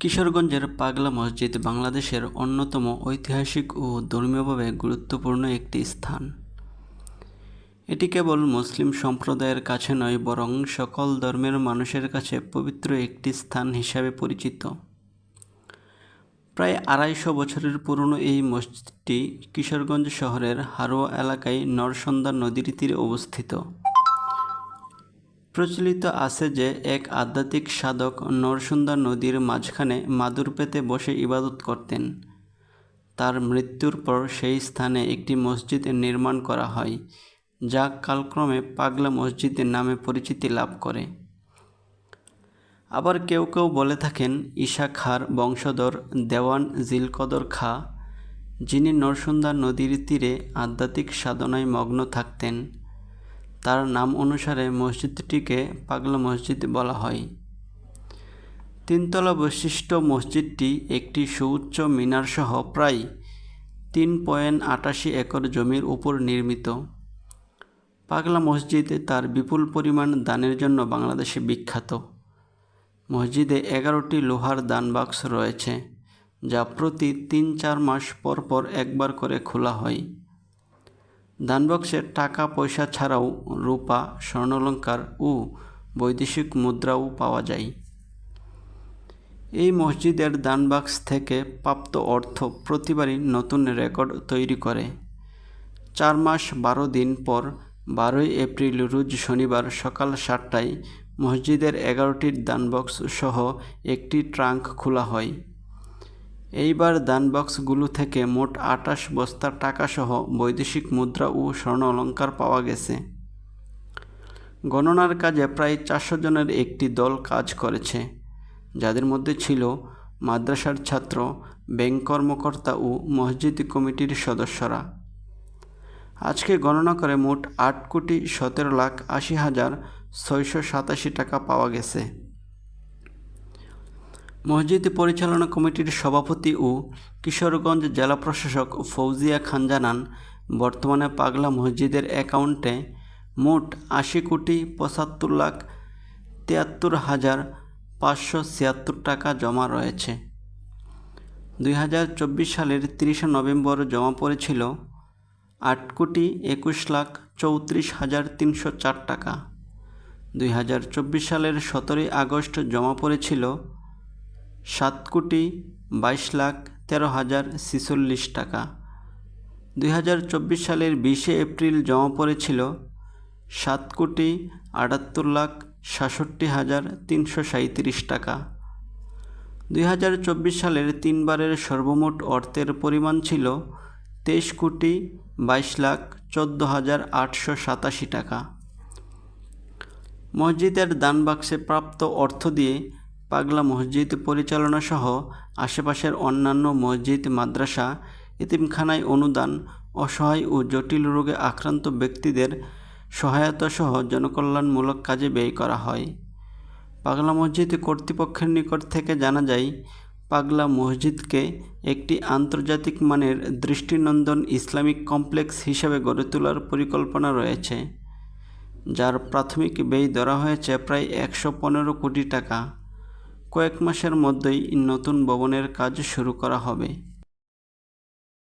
কিশোরগঞ্জের পাগলা মসজিদ বাংলাদেশের অন্যতম ঐতিহাসিক ও ধর্মীয়ভাবে গুরুত্বপূর্ণ একটি স্থান। এটি কেবল মুসলিম সম্প্রদায়ের কাছে নয়, বরং সকল ধর্মের মানুষের কাছে পবিত্র একটি স্থান হিসাবে পরিচিত। প্রায় আড়াইশো বছরের পুরনো এই মসজিদটি কিশোরগঞ্জ শহরের হারোয়া এলাকায় নরসন্দা নদীর তীরে অবস্থিত। প্রচলিত আছে যে এক আধ্যাত্মিক সাধক নরসুন্দা নদীর মাঝখানে মাদুর পেতে বসে ইবাদত করতেন। তার মৃত্যুর পর সেই স্থানে একটি মসজিদ নির্মাণ করা হয়, যা কালক্রমে পাগলা মসজিদ নামে পরিচিতি লাভ করে। আবার কেউ কেউ বলে থাকেন ঈশা খাঁর বংশধর দেওয়ান জিলকদর খাঁ, যিনি নরসুন্দা নদীর তীরে আধ্যাত্মিক সাধনায় মগ্ন থাকতেন। তার নাম অনুসারে মসজিদটিকে পাগলা মসজিদ বলা হয়। তিনতলা বৈশিষ্ট্য মসজিদটি একটি সুউচ্চ মিনারসহ প্রায় তিন পয়েন্ট আটাশি একর জমির উপর নির্মিত। পাগলা মসজিদ তার বিপুল পরিমাণ দানের জন্য বাংলাদেশে বিখ্যাত। মসজিদে এগারোটি লোহার দান বাক্স রয়েছে, যা প্রতি তিন চার মাস পর পর একবার করে খোলা হয়। দানবক্সে টাকা, পয়সা ছাড়াও রূপা, স্বর্ণলঙ্কার ও বৈদেশিক মুদ্রাও পাওয়া যায়। এই মসজিদের দানবাক্স থেকে প্রাপ্ত অর্থ প্রতিবারই নতুন রেকর্ড তৈরি করে। চার মাস বারো দিন পর বারোই এপ্রিল রোজ শনিবার সকাল সাতটায় মসজিদের এগারোটির দানবক্স সহ একটি ট্রাঙ্ক খোলা হয়। এইবার দানবক্সগুলো থেকে মোট আটাশ বস্তা টাকাসহ বৈদেশিক মুদ্রা ও স্বর্ণ অলঙ্কার পাওয়া গেছে। গণনার কাজে প্রায় চারশো জনের একটি দল কাজ করেছে, যাদের মধ্যে ছিল মাদ্রাসার ছাত্র, ব্যাংক কর্মকর্তা ও মসজিদ কমিটির সদস্যরা। আজকে গণনা করে মোট আট কোটি সতেরো লাখ আশি হাজার ছয়শো সাতাশি টাকা পাওয়া গেছে। মসজিদ পরিচালনা কমিটির সভাপতি ও কিশোরগঞ্জ জেলা প্রশাসক ফৌজিয়া খান জানান, বর্তমানে পাগলা মসজিদের অ্যাকাউন্টে মোট আশি কোটি পঁচাত্তর লাখ তিয়াত্তর হাজার পাঁচশো ছিয়াত্তর টাকা জমা রয়েছে। দুই হাজার চব্বিশ সালের তিরিশে নভেম্বর জমা পড়েছিল আট কোটি একুশ লাখ চৌত্রিশ হাজার তিনশো চার টাকা। দুই হাজার চব্বিশ সালের সতেরোই আগস্ট জমা পড়েছিল সাত কোটি বাইশ লাখ তেরো হাজার ছিচল্লিশ টাকা। দুই হাজার চব্বিশ সালের বিশে এপ্রিল জমা পড়েছিল সাত কোটি আটাত্তর লাখ সাতষট্টি হাজার তিনশো সাঁত্রিশ টাকা। দুই হাজার চব্বিশ সালের তিনবারের সর্বমোট অর্থের পরিমাণ ছিল তেইশ কোটি বাইশ লাখ চোদ্দ হাজার আটশো সাতাশি টাকা। মসজিদের দানবাক্সে প্রাপ্ত অর্থ দিয়ে পাগলা মসজিদ পরিচালনা সহ আশেপাশের অন্যান্য মসজিদ, মাদ্রাসা, এতিমখানায় অনুদান, অসহায় ও জটিল রোগে আক্রান্ত ব্যক্তিদের সহায়তা সহ জনকল্যাণমূলক কাজে ব্যয় করা হয়। পাগলা মসজিদ কর্তৃপক্ষের নিকট থেকে জানা যায়, পাগলা মসজিদকে একটি আন্তর্জাতিক মানের দৃষ্টিনন্দন ইসলামিক কমপ্লেক্স হিসেবে গড়ে তোলার পরিকল্পনা রয়েছে, যার প্রাথমিক ব্যয় ধরা হয়েছে প্রায় একশো পনেরো কোটি টাকা। কয়েক মাসের মধ্যেই নতুন ভবনের কাজ শুরু করা হবে।